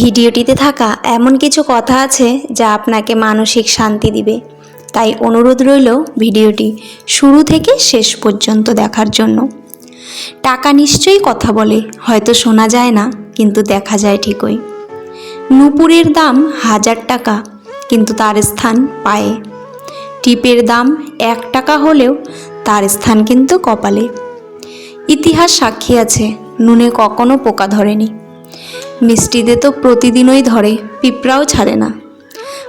ভিডিওটিতে থাকা এমন কিছু কথা আছে যা আপনাকে মানসিক শান্তি দিবে। তাই অনুরোধ রইল ভিডিওটি শুরু থেকে শেষ পর্যন্ত দেখার জন্য। টাকা নিশ্চয়ই কথা বলে, হয়তো শোনা যায় না, কিন্তু দেখা যায় ঠিকই। নুপুরের দাম হাজার টাকা, কিন্তু তার স্থান পায়ে। টিপের দাম এক টাকা হলেও তার স্থান কিন্তু কপালে। ইতিহাস সাক্ষী আছে, নুনে কখনো পোকা ধরেনি। মিষ্টিতে তো প্রতিদিনই ধরে, পিঁপড়াও ছাড়ে না।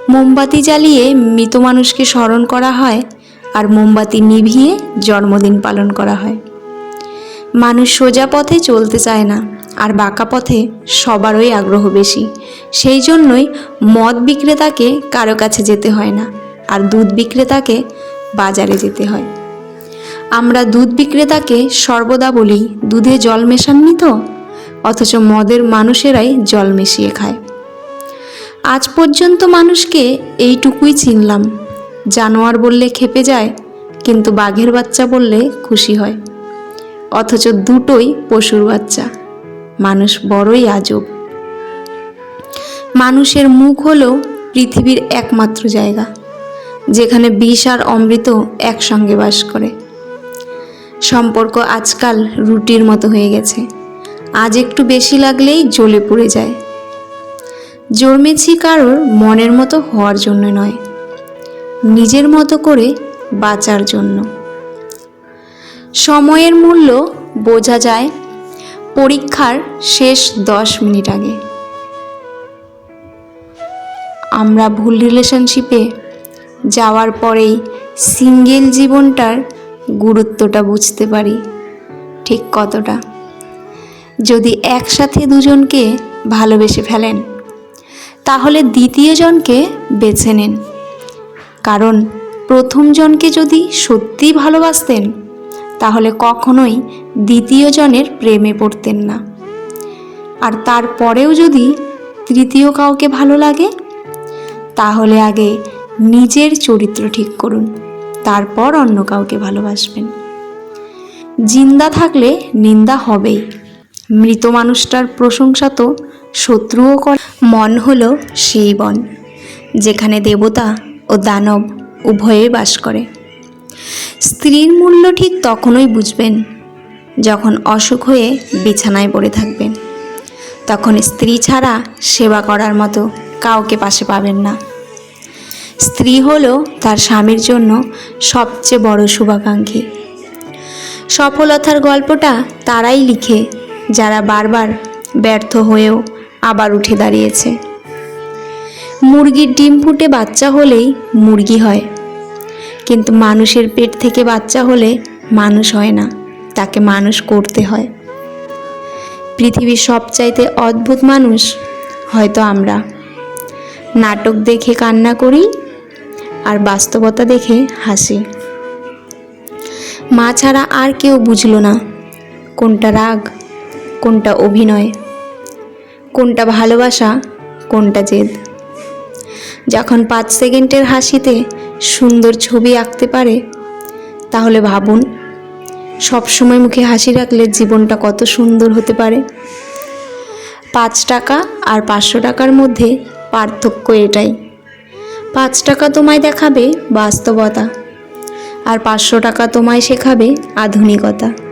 মোমবাতি জ্বালিয়ে মৃত মানুষকে স্মরণ করা হয় আর মোমবাতি নিভিয়ে জন্মদিন পালন করা হয়। মানুষ সোজা পথে চলতে চায় না আর বাঁকা পথে সবারই আগ্রহ বেশি। সেই জন্যই মদ বিক্রেতাকে কারও কাছে যেতে হয় না আর দুধ বিক্রেতাকে বাজারে যেতে হয়। আমরা দুধ বিক্রেতাকে সর্বদা বলি, দুধে জল মেশাননি তো? অথচ মদের মানুষেরাই জল মিশিয়ে খায়। আজ পর্যন্ত মানুষকে এইটুকুই চিনলাম। জানোয়ার বললে খেপে যায়, কিন্তু বাঘের বাচ্চা বললে খুশি হয়। অথচ দুটোই পশুর বাচ্চা, মানুষ বড়ই আজব। মানুষের মুখ হলো পৃথিবীর একমাত্র জায়গা, যেখানে বিষ আর অমৃত একসঙ্গে বাস করে। সম্পর্ক আজকাল রুটির মতো হয়ে গেছে। আজ একটু বেশি লাগলেই জ্বলে পুড়ে যায়। জন্মেছি কারোর মনের মতো হওয়ার জন্য নয়, নিজের মতো করে বাঁচার জন্য। সময়ের মূল্য বোঝা যায় পরীক্ষার শেষ দশ মিনিট আগে। আমরা ভুল রিলেশনশিপে যাওয়ার পরেই সিঙ্গেল জীবনটার গুরুত্বটা বুঝতে পারি, ঠিক কতটা? যদি একসাথে দুজনকে ভালোবেসে ফেলেন, তাহলে দ্বিতীয় জনকে বেছে নিন। কারণ প্রথম জনকে যদি সত্যিই ভালোবাসতেন, তাহলে কখনোই দ্বিতীয় জনের প্রেমে পড়তেন না। আর তারপরেও যদি তৃতীয় কাউকে ভালো লাগে, তাহলে আগে নিজের চরিত্র ঠিক করুন, তারপর অন্য কাউকে ভালোবাসবেন। জিন্দা থাকলে নিন্দা হবেই। মৃত মানুষটার প্রশংসা তো শত্রুও করে। মন হল সেই বন, যেখানে দেবতা ও দানব উভয়ে বাস করে। স্ত্রীর মূল্য ঠিক তখনই বুঝবেন, যখন অসুখ হয়ে বিছানায় পড়ে থাকবেন। তখন স্ত্রী ছাড়া সেবা করার মতো কাউকে পাশে পাবেন না। স্ত্রী হলো তার স্বামীর জন্য সবচেয়ে বড় শুভাকাঙ্ক্ষী। সফলতার গল্পটা তারাই লিখে যারা বারবার ব্যর্থ হয়েও আবার উঠে দাঁড়িয়েছে। মুরগির ডিম ফুটে বাচ্চা হলেই মুরগি হয়। কিন্তু মানুষের পেট থেকে বাচ্চা হলে মানুষ হয় না, তাকে মানুষ করতে হয়। পৃথিবীর সবচাইতে অদ্ভুত মানুষ হয়তো আমরা। নাটক দেখে কান্না করি আর বাস্তবতা দেখে হাসি। মা ছাড়া আর কেউ বুঝলো না কোনটা রাগ কোনটা অভিনয়, কোনটা ভালোবাসা, কোনটা জেদ। যখন পাঁচ সেকেন্ডের হাসিতে সুন্দর ছবি আঁকতে পারে, তাহলে ভাবুন, সবসময় মুখে হাসি রাখলে জীবনটা কত সুন্দর হতে পারে। পাঁচ টাকা আর পাঁচশো টাকার মধ্যে পার্থক্য এটাই। পাঁচ টাকা তোমায় দেখাবে বাস্তবতা, আর পাঁচশো টাকা তোমায় শেখাবে আধুনিকতা।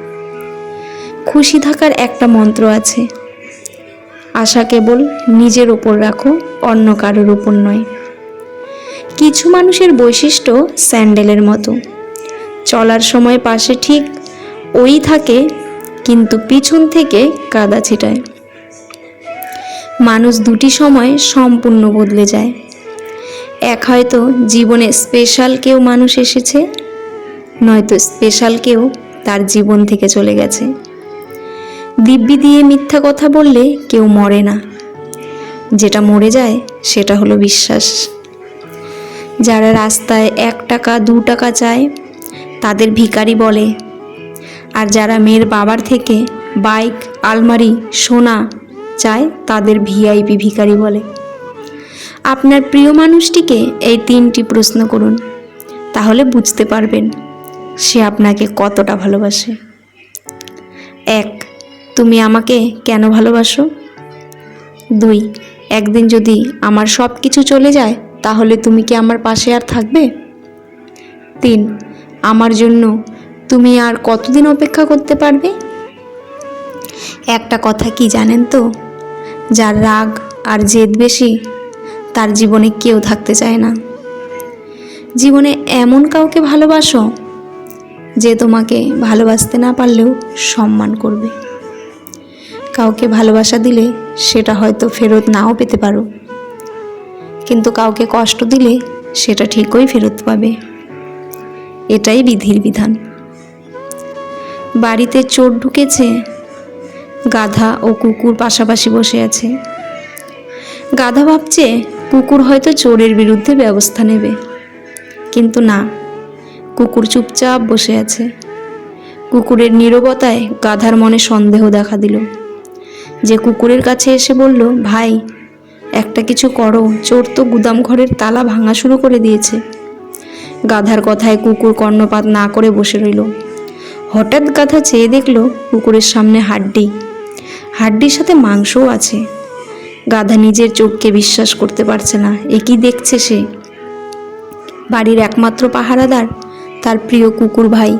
খুশি থাকার একটা মন্ত্র আছে। আশা কেবল নিজের ওপর রাখো, অন্য কারোর উপর নয়। কিছু মানুষের বৈশিষ্ট্য স্যান্ডেলের মতো। চলার সময় পাশে ঠিক ওই থাকে, কিন্তু পিছন থেকে কাদা ছিটায়। মানুষ দুটি সময় সম্পূর্ণ বদলে যায়। এক হয়তো জীবনে স্পেশাল কেউ মানুষ এসেছে, নয়তো স্পেশাল কেউ তার জীবন থেকে চলে গেছে। দিব্যি দিয়ে মিথ্যা কথা বললে কেউ মরে না। যেটা মরে যায়, সেটা হলো বিশ্বাস। যারা রাস্তায় এক টাকা, দু টাকা চায়, তাদের ভিখারি বলে। আর যারা মেয়ের বাবার থেকে বাইক, আলমারি, সোনা চায়, তাদের ভিআইপি ভিখারি বলে। আপনার প্রিয় মানুষটিকে এই তিনটি প্রশ্ন করুন। তাহলে বুঝতে পারবেন সে আপনাকে কতটা ভালোবাসে। এক তুমি আমাকে কেন ভালোবাসো? দুই, একদিন যদি আমার সব কিছু চলে যায়, তাহলে তুমি কি আমার পাশে আর থাকবে? তিন, আমার জন্য তুমি আর কতদিন অপেক্ষা করতে পারবে? একটা কথা কি জানেন তো? যার রাগ আর জেদ বেশি, তার জীবনে কেউ থাকতে চায় না। জীবনে এমন কাউকে ভালোবাসো, যে তোমাকে ভালোবাসতে না পারলেও সম্মান করবে। কাউকে ভালোবাসা দিলে সেটা হয়তো ফেরত নাও পেতে পারো। কিন্তু কাউকে কষ্ট দিলে সেটা ঠিকই ফেরত পাবে। এটাই বিধির বিধান। বাড়িতে চোর ঢুকেছে, গাধা ও কুকুর পাশাপাশি বসে আছে। গাধা ভাবছে কুকুর হয়তো চোরের বিরুদ্ধে ব্যবস্থা নেবে। কিন্তু না, কুকুর চুপচাপ বসে আছে। কুকুরের নীরবতায় গাধার মনে সন্দেহ দেখা দিল। যে কুকুরের কাছে এসে বলল, ভাই, একটা কিছু করো। চোর তো গুদাম ঘরের তালা ভাঙা শুরু করে দিয়েছে। গাধার কথায় কুকুর কর্ণপাত না করে বসে রইল। হঠাৎ গাধা চেয়ে দেখল কুকুরের সামনে হাড্ডি। হাড্ডির সাথে মাংসও আছে। গাধা নিজের চোখকে বিশ্বাস করতে পারছে না, এ কি দেখছে সে? বাড়ির একমাত্র পাহারাদার, তার প্রিয় কুকুর ভাই,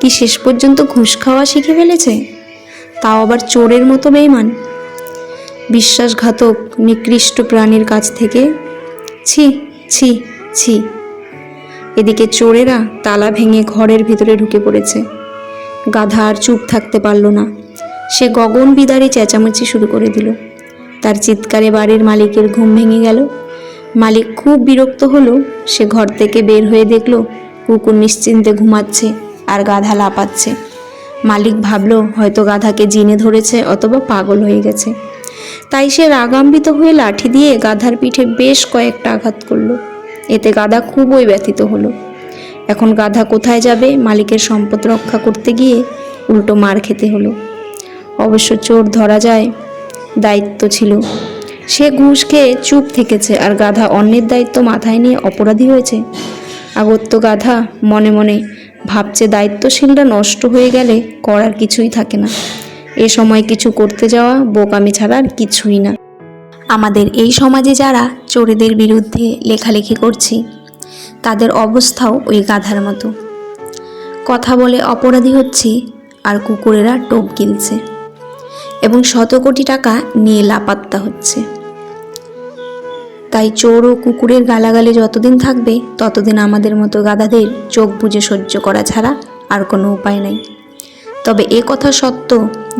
কি শেষ পর্যন্ত ঘুষ খাওয়া শিখে ফেলেছে? তাও আবার চোরের মতো বেইমান। বিশ্বাসঘাতক নিকৃষ্ট প্রাণীর কাছ থেকে ছি ছি ছি। এদিকে চোরেরা তালা ভেঙে ঘরের ভিতরে ঢুকে পড়েছে। গাধা আর চুপ থাকতে পারল না। সে গগন বিদারে চেঁচামেচি শুরু করে দিল। তার চিৎকারে বাড়ির মালিকের ঘুম ভেঙে গেল। মালিক খুব বিরক্ত হলো। সে ঘর থেকে বের হয়ে দেখল কুকুর নিশ্চিন্তে ঘুমাচ্ছে আর গাধা লাপাচ্ছে মালিক ভাবল, হয়তো গাধাকে জিনে ধরেছে অথবা পাগল হয়ে গেছে। তাই সে রাগাম্বিত হয়ে লাঠি দিয়ে গাধার পিঠে বেশ কয়েকটা আঘাত করল। এতে গাধা খুবই ব্যথিত হলো। এখন গাধা কোথায় যাবে, মালিকের সম্পদ রক্ষা করতে গিয়ে উল্টো মার খেতে হলো। অবশ্য চোর ধরা যায়, দায়িত্ব ছিল। সে ঘুষ খেয়ে চুপ থেকেছে আর গাধা অন্যের দায়িত্ব মাথায় নিয়ে অপরাধী হয়েছে। আগত্য গাধা মনে মনে ভাবছে দায়িত্বশীলরা নষ্ট হয়ে গেলে করার কিছুই থাকে না। এ সময় কিছু করতে যাওয়া, বোকামি ছাড়া আর কিছুই না। আমাদের এই সমাজে যারা চোরেদের বিরুদ্ধে লেখালেখি করছি, তাদের অবস্থাও ওই গাধার মতো। কথা বলে অপরাধী হচ্ছি আর কুকুরেরা টোপ গিলছে। এবং শত কোটি টাকা নিয়ে লাপাত্তা হচ্ছে। তাই চোর ও কুকুরের গালাগালে যতদিন থাকবে, ততদিন আমাদের মতো গাধাদের চোখ বুজে সহ্য করা ছাড়া আর কোনো উপায় নাই। তবে এ কথা সত্য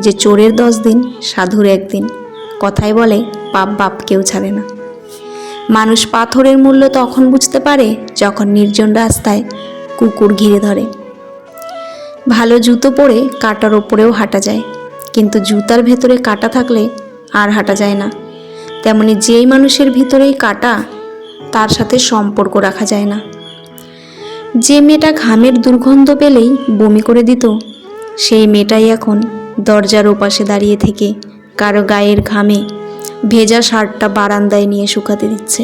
যে চোরের দশ দিন, সাধুর একদিন। কথায় বলে, পাপ বাপ কেউ ছাড়ে না। মানুষ পাথরের মূল্য তখন বুঝতে পারে যখন নির্জন রাস্তায় কুকুর ঘিরে ধরে। ভালো জুতো পরে কাটার ওপরেও হাঁটা যায়, কিন্তু জুতার ভেতরে কাটা থাকলে আর হাঁটা যায় না। তেমনি যেই মানুষের ভিতরেই কাটা, তার সাথে সম্পর্ক রাখা যায় না। যে মেয়েটা ঘামের দুর্গন্ধ পেলেই বমি করে দিত, সেই মেয়েটাই এখন দরজার ওপাশে দাঁড়িয়ে থেকে কারও গায়ের ঘামে ভেজা শার্টটা বারান্দায় নিয়ে শুকাতে দিচ্ছে।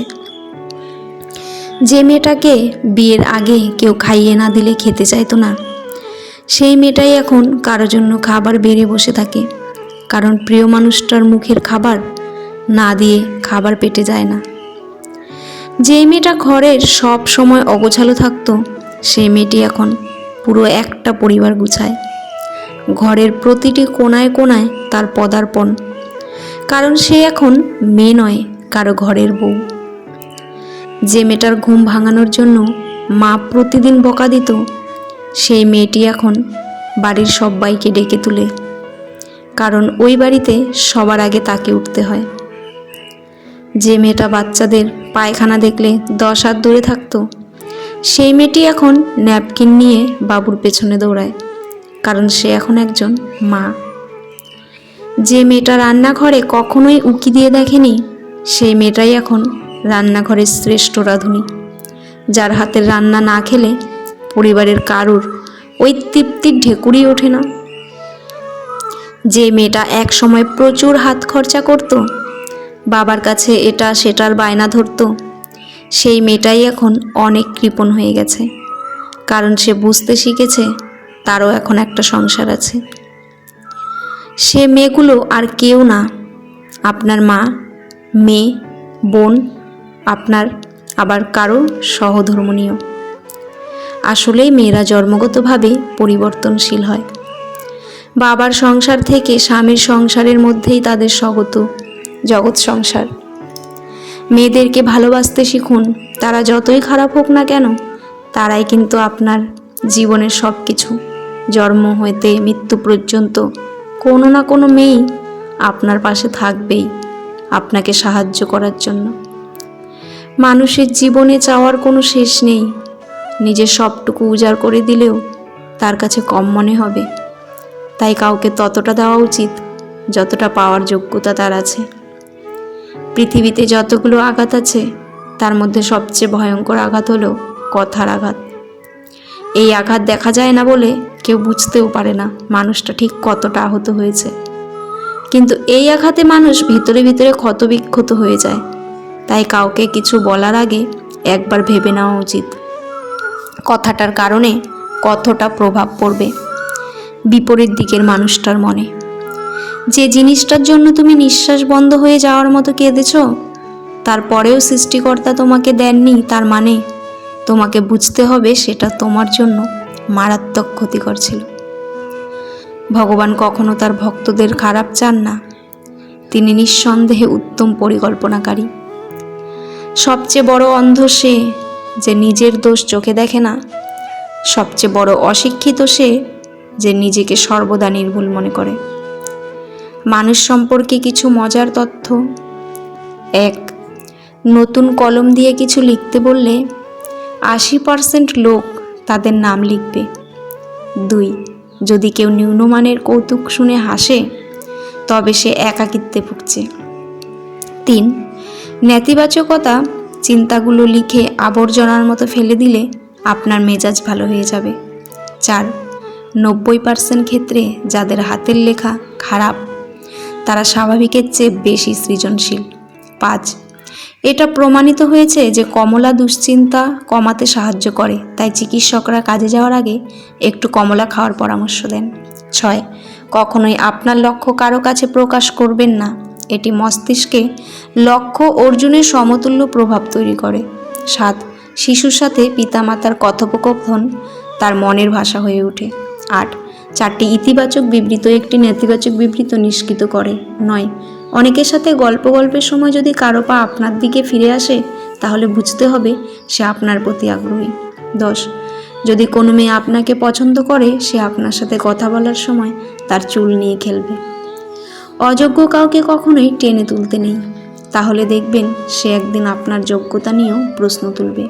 যে মেয়েটাকে বিয়ের আগে কেউ খাইয়ে না দিলে খেতে চাইতো না, সেই মেয়েটাই এখন কারও জন্য খাবার বেড়ে বসে থাকে, কারণ প্রিয় মানুষটার মুখের খাবার না দিয়ে খাবার পেটে যায় না। যে মেয়েটা ঘরের সব সময় অগোছালো থাকতো, সেই মেয়েটি এখন পুরো একটা পরিবার গুছায়। ঘরের প্রতিটি কোনায় কোনায় তার পদার্পণ। কারণ সে এখন মেয়ে নয়, কারও ঘরের বউ। যে মেয়েটার ঘুম ভাঙানোর জন্য মা প্রতিদিন বকা দিত, সেই মেয়েটি এখন বাড়ির সবাইকে ডেকে তুলে। কারণ ওই বাড়িতে সবার আগে তাকে উঠতে হয়। যে মেয়েটা বাচ্চাদের পায়খানা দেখলে দশ হাত দূরে থাকতো, সেই মেয়েটি এখন ন্যাপকিন নিয়ে বাবুর পেছনে দৌড়ায়, কারণ সে এখন একজন মা। যে মেয়েটা রান্নাঘরে কখনোই উকি দিয়ে দেখেনি, সেই মেয়েটাই এখন রান্নাঘরের শ্রেষ্ঠ রাঁধুনি, যার হাতের রান্না না খেলে পরিবারের কারুর ওই তৃপ্তির ঢেকুরি ওঠে না। যে মেয়েটা এক সময় প্রচুর হাত খরচা করত বাবার কাছে এটা সেটার বায়না ধরতো। সেই মেয়েটাই এখন অনেক কৃপণ হয়ে গেছে। কারণ সে বুঝতে শিখেছে, তারও এখন একটা সংসার আছে। সে মেয়েগুলো আর কেউ না। আপনার মা, মেয়ে, বোন, আপনার আবার কারও সহধর্মনীয়। আসলেই মেয়েরা জন্মগতভাবে পরিবর্তনশীল হয়। বাবার সংসার থেকে স্বামীর সংসারের মধ্যেই তাদের স্বগত। জগৎ সংসার। মেয়েদেরকে ভালোবাসতে শিখুন, তারা যতই খারাপ হোক না কেন, তারাই কিন্তু আপনার জীবনের সব কিছু জন্ম হইতে মৃত্যু পর্যন্ত কোনো না কোনো মেয়েই আপনার পাশে থাকবেই আপনাকে সাহায্য করার জন্য। মানুষের জীবনে চাওয়ার কোনো শেষ নেই। নিজের সবটুকু উজাড় করে দিলেও তার কাছে কম মনে হবে। তাই কাউকে ততটা দেওয়া উচিত, যতটা পাওয়ার যোগ্যতা তার আছে। পৃথিবীতে যতগুলো আঘাত আছে, তার মধ্যে সবচেয়ে ভয়ঙ্কর আঘাত হলো কথার আঘাত। এই আঘাত দেখা যায় না বলে কেউ বুঝতেও পারে না মানুষটা ঠিক কতটা আহত হয়েছে। কিন্তু এই আঘাতে মানুষ ভিতরে ভিতরে ক্ষতবিক্ষত হয়ে যায়। তাই কাউকে কিছু বলার আগে একবার ভেবে নেওয়া উচিত। কথাটার কারণে কতটা প্রভাব পড়বে বিপরীত দিকের মানুষটার মনে। যে জিনিসটার জন্য তুমি নিঃশ্বাস বন্ধ হয়ে যাওয়ার মতো কেঁদেছ তারপরেও সৃষ্টিকর্তা তোমাকে দেননি, তার মানে তোমাকে বুঝতে হবে সেটা তোমার জন্য মারাত্মক ক্ষতিকর ছিল। ভগবান কখনো তার ভক্তদের খারাপ চান না। তিনি নিঃসন্দেহে উত্তম পরিকল্পনাকারী। সবচেয়ে বড় অন্ধ সে যে নিজের দোষ চোখে দেখে না। সবচেয়ে বড় অশিক্ষিত সে যে নিজেকে সর্বদা নির্ভুল মনে করে। মানুষ সম্পর্কে কিছু মজার তথ্য। এক, নতুন কলম দিয়ে কিছু লিখতে বললে আশি পার্সেন্ট লোক তাদের নাম লিখবে। দুই, যদি কেউ নিম্নমানের কৌতুক শুনে হাসে, তবে সে একাকিত্বে ভুগছে। তিন, নেতিবাচকতা চিন্তাগুলো লিখে আবর্জনার মতো ফেলে দিলে আপনার মেজাজ ভালো হয়ে যাবে। চার, নব্বই পার্সেন্ট ক্ষেত্রে যাদের হাতের লেখা খারাপ তারা স্বাভাবিকের চেয়ে বেশি সৃজনশীল। পাঁচ, এটা প্রমাণিত হয়েছে যে কমলা দুশ্চিন্তা কমাতে সাহায্য করে, তাই চিকিৎসকরা কাজে যাওয়ার আগে একটু কমলা খাওয়ার পরামর্শ দেন। ছয়, কখনোই আপনার লক্ষ্য কারও কাছে প্রকাশ করবেন না। এটি মস্তিষ্কে লক্ষ্য অর্জুনের সমতুল্য প্রভাব তৈরি করে। সাত, শিশুর সাথে পিতামাতার কথোপকথন তার মনের ভাষা হয়ে ওঠে। আট চারটি ইতিবাচক বিবৃত, একটি নেতিবাচক বিবৃত নিষ্কৃত করে। নয়, অনেকের সাথে গল্প গল্পের সময় যদি কারও পা আপনার দিকে ফিরে আসে, তাহলে বুঝতে হবে সে আপনার প্রতি আগ্রহী। দশ, যদি কোনো মেয়ে আপনাকে পছন্দ করে, সে আপনার সাথে কথা বলার সময় তার চুল নিয়ে খেলবে। অযোগ্য কাউকে কখনোই টেনে তুলতে নেই। তাহলে দেখবেন সে একদিন আপনার যোগ্যতা নিয়েও প্রশ্ন তুলবে।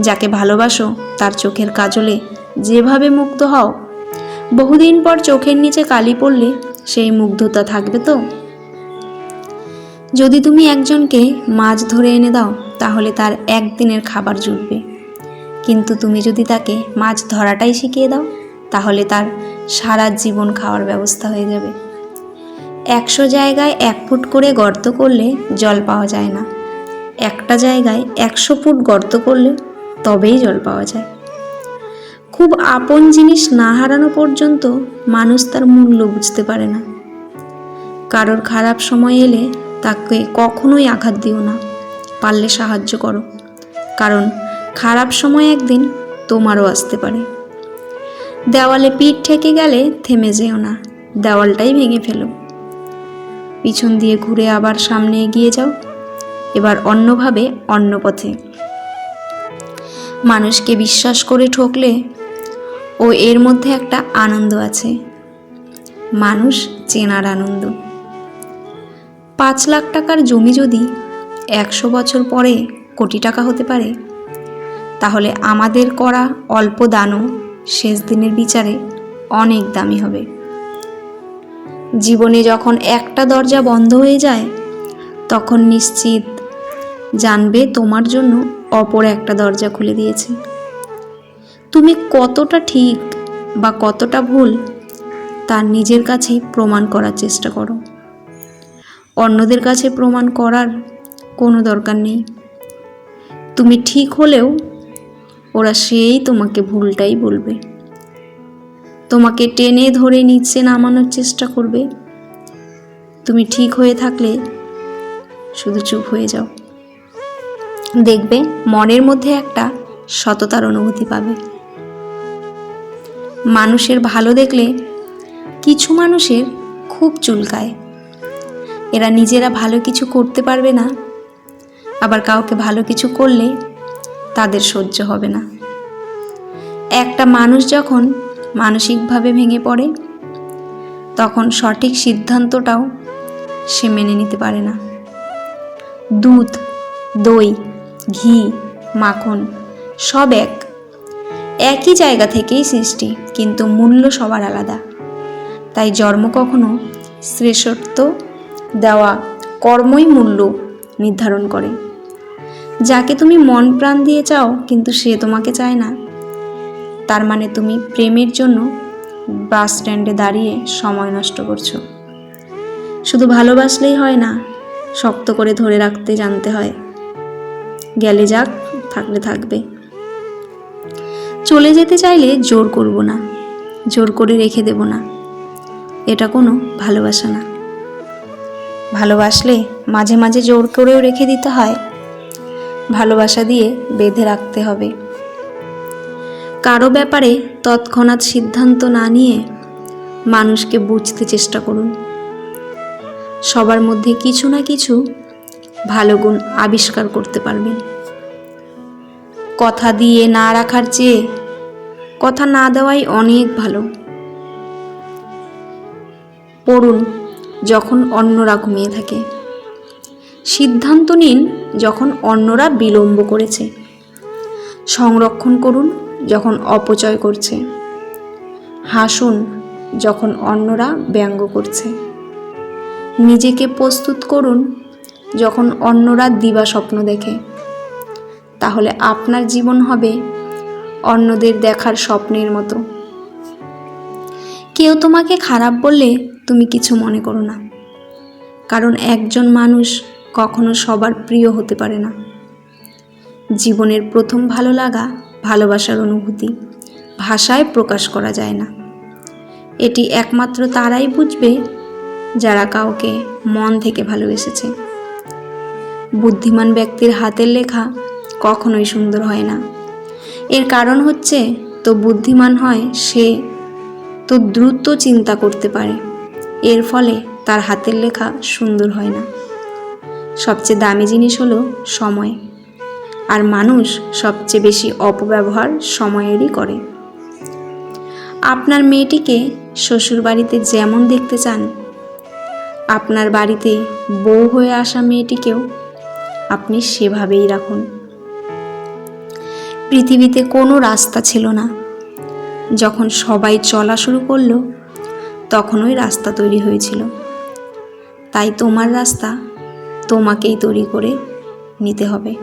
যাকে ভালোবাসো, তার চোখের কাজলে যেভাবে মুক্ত হও বহুদিন পর চোখের নিচে কালি পড়লে সেই মুগ্ধতা থাকবে তো? যদি তুমি একজনকে মাছ ধরে এনে দাও, তাহলে তার একদিনের খাবার জুটবে। কিন্তু তুমি যদি তাকে মাছ ধরাটাই শিখিয়ে দাও, তাহলে তার সারা জীবন খাওয়ার ব্যবস্থা হয়ে যাবে। একশো জায়গায় এক ফুট করে গর্ত করলে জল পাওয়া যায় না। একটা জায়গায় একশো ফুট গর্ত করলে তবেই জল পাওয়া যায়। খুব আপন জিনিস না হারানো পর্যন্ত মানুষ তার মূল্য বুঝতে পারে না। কারোর খারাপ সময় এলে তাকে কখনোই আঘাত দিও না। পারলে সাহায্য করো। কারণ খারাপ সময় একদিন তোমারও আসতে পারে। দেওয়ালে পিঠ ঠেকে গেলে থেমে যেও না। দেওয়ালটাই ভেঙে ফেলো। পিছন দিয়ে ঘুরে আবার সামনে এগিয়ে যাও। এবার অন্যভাবে অন্য পথে। মানুষকে বিশ্বাস করে ঠকলে ও এর মধ্যে একটা আনন্দ আছে। মানুষ চেনার আনন্দ। পাঁচ লাখ টাকার জমি যদি একশো বছর পরে কোটি টাকা হতে পারে, তাহলে আমাদের করা অল্প দানও শেষ দিনের বিচারে অনেক দামি হবে। জীবনে যখন একটা দরজা বন্ধ হয়ে যায়, তখন নিশ্চিত জানবে তোমার জন্য অপর একটা দরজা খুলে দিয়েছে। তুমি কতটা ঠিক বা কতটা ভুল তার নিজের কাছেই প্রমাণ করার চেষ্টা করো। অন্যদের কাছে প্রমাণ করার কোনো দরকার নেই। তুমি ঠিক হলেও ওরা সেই তোমাকে ভুলটাই বলবে। তোমাকে টেনে ধরে নিচে নামানোর চেষ্টা করবে। তুমি ঠিক হয়ে থাকলে শুধু চুপ হয়ে যাও। দেখবে মনের মধ্যে একটা সততার অনুভূতি পাবে। মানুষের ভালো দেখলে কিছু মানুষের খুব চুলকায়। এরা নিজেরা ভালো কিছু করতে পারবে না, আবার কাউকে ভালো কিছু করলে তাদের সহ্য হবে না। একটা মানুষ যখন মানসিকভাবে ভেঙে পড়ে, তখন সঠিক সিদ্ধান্তটাও সে মেনে নিতে পারে না। দুধ, দই, ঘি, মাখন সব এক। একই জায়গা থেকেই সৃষ্টি, কিন্তু মূল্য সবার আলাদা। তাই জন্ম কখনো শ্রেষ্ঠত্ব দেওয়া কর্মই মূল্য নির্ধারণ করে। যাকে তুমি মন প্রাণ দিয়ে চাও, কিন্তু সে তোমাকে চায় না। তার মানে তুমি প্রেমের জন্য বাস স্ট্যান্ডে দাঁড়িয়ে সময় নষ্ট করছ। শুধু ভালোবাসলেই হয় না, শক্ত করে ধরে রাখতে জানতে হয়। গেলে যাক, থাকলে থাকবে। চলে যেতে চাইলে জোর করব না। জোর করে রেখে দেব না। এটা কোনো ভালোবাসা না। ভালোবাসলে মাঝে মাঝে জোর করেও রেখে দিতে হয়। ভালোবাসা দিয়ে বেঁধে রাখতে হবে। কারও ব্যাপারে তৎক্ষণাৎ সিদ্ধান্ত না নিয়ে মানুষকে বুঝতে চেষ্টা করুন। সবার মধ্যে কিছু না কিছু ভালো গুণ আবিষ্কার করতে পারবেন। কথা দিয়ে না রাখার চেয়ে কথা না দেওয়াই অনেক ভালো। পড়ুন যখন অন্যরা ঘুমিয়ে থাকে। সিদ্ধান্ত নিন যখন অন্যরা বিলম্ব করেছে। সংরক্ষণ করুন যখন অপচয় করছে। হাসুন যখন অন্যরা ব্যঙ্গ করছে। নিজেকে প্রস্তুত করুন যখন অন্যরা দিবা স্বপ্ন দেখে। তাহলে আপনার জীবন হবে অন্যদের দেখার স্বপ্নের মতো। কেউ তোমাকে খারাপ বললে তুমি কিছু মনে করো না। কারণ একজন মানুষ কখনো সবার প্রিয় হতে পারে না। জীবনের প্রথম ভালো লাগা ভালোবাসার অনুভূতি। ভাষায় প্রকাশ করা যায় না। এটি একমাত্র তারাই বুঝবে যারা কাউকে মন থেকে ভালোবেসেছে। বুদ্ধিমান ব্যক্তির হাতের লেখা কখনোই সুন্দর হয় না। এর কারণ হচ্ছে, তো বুদ্ধিমান হয় সে, তো দ্রুত চিন্তা করতে পারে। এর ফলে তার হাতের লেখা সুন্দর হয় না। সবচেয়ে দামি জিনিস হলো সময়। আর মানুষ সবচেয়ে বেশি অপব্যবহার সময়েরই করে। আপনার মেয়েটিকে শ্বশুরবাড়িতে যেমন দেখতে চান, আপনার বাড়িতে বউ হয়ে আসা মেয়েটিকেও আপনি সেভাবেই রাখুন। পৃথিবীতে কোনো রাস্তা ছিল না। যখন সবাই চলা শুরু করল, তখন ওই রাস্তা তৈরি হয়েছিল। তাই তোমার রাস্তা তোমাকেই তৈরি করে নিতে হবে।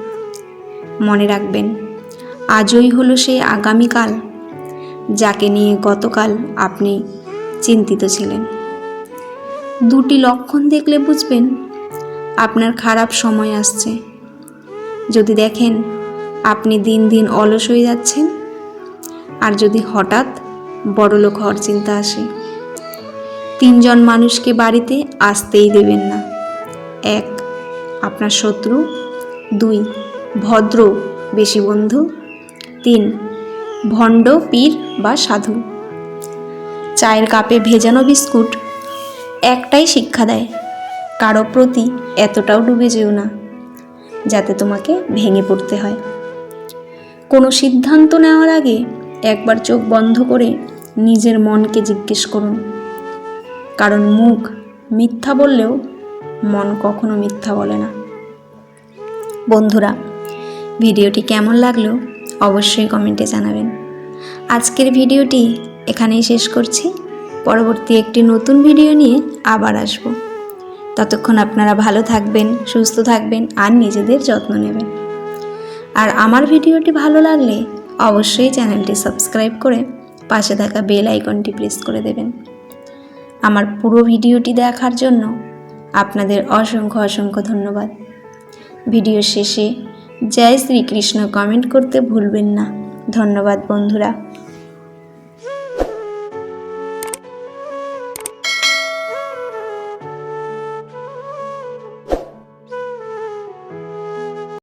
মনে রাখবেন, আজই হলো সেই আগামীকাল যাকে নিয়ে গতকাল আপনি চিন্তিত ছিলেন। দুটি লক্ষণ দেখলে বুঝবেন, আপনার খারাপ সময় আসছে। যদি দেখেন আপনি দিন দিন অলস হয়ে যাচ্ছেন? আর যদি হঠাৎ বড়লোক হওয়ার চিন্তা আসে? তিনজন মানুষকে বাড়িতে আসতেই দেবেন না। এক, আপনার শত্রু। দুই, ভদ্র, বেশি বন্ধু। তিন, ভণ্ড, পীর বা সাধু। চায়ের কাপে ভেজানো বিস্কুট একটাই শিক্ষা দেয়, কারও প্রতি এতটাও ডুবে যেও না, যাতে তোমাকে ভেঙে পড়তে হয়। কোনো সিদ্ধান্ত নেওয়ার আগে একবার চোখ বন্ধ করে নিজের মনকে জিজ্ঞেস করুন। কারণ মুখ মিথ্যা বললেও মন কখনো মিথ্যা বলে না। বন্ধুরা, ভিডিওটি কেমন লাগল অবশ্যই কমেন্টে জানাবেন। আজকের ভিডিওটি এখানেই শেষ করছি। পরবর্তী একটি নতুন ভিডিও নিয়ে আবার আসব। ততক্ষণ আপনারা ভালো থাকবেন, সুস্থ থাকবেন আর নিজেদের যত্ন নেবেন। আর আমার ভিডিওটি ভালো লাগলে অবশ্যই চ্যানেলটি সাবস্ক্রাইব করে পাশে থাকা বেল আইকনটি প্রেস করে দেবেন। আমার পুরো ভিডিওটি দেখার জন্য আপনাদের অসংখ্য অসংখ্য ধন্যবাদ। ভিডিও শেষে জয় শ্রীকৃষ্ণ কমেন্ট করতে ভুলবেন না। ধন্যবাদ বন্ধুরা।